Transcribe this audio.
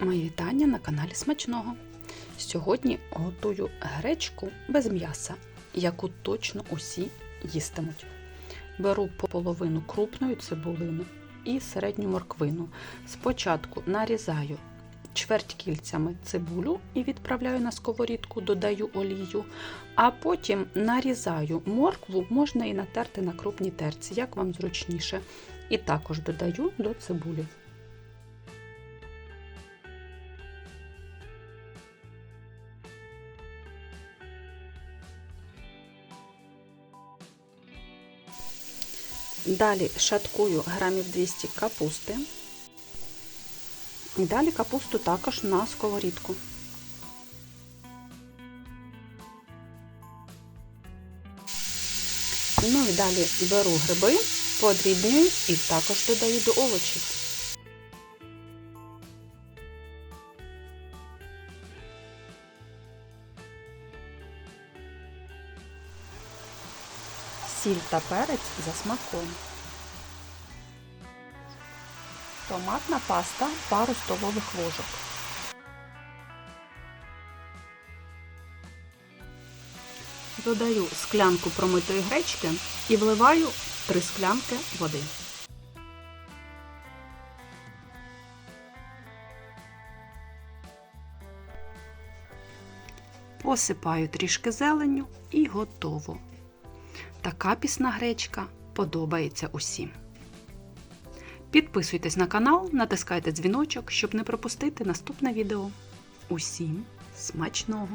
Мої вітання на каналі Смачного. Сьогодні готую гречку без м'яса, яку точно усі їстимуть. Беру по половину крупної цибулини і середню морквину. Спочатку нарізаю чверть кільцями цибулю і відправляю на сковорідку, додаю олію, а потім нарізаю моркву, можна і натерти на крупній терці, як вам зручніше. І також додаю до цибулі. Далі шаткую грамів 200 капусти. І далі капусту також на сковорідку. Ну і далі беру гриби, подрібнюю і також додаю до овочів. Сіль та перець за смаком. Томатна паста пару столових ложок. Додаю склянку промитої гречки і вливаю 3 склянки води. Посипаю трішки зеленню і готово. Така пісна гречка подобається усім. Підписуйтесь на канал, натискайте дзвіночок, щоб не пропустити наступне відео. Усім смачного!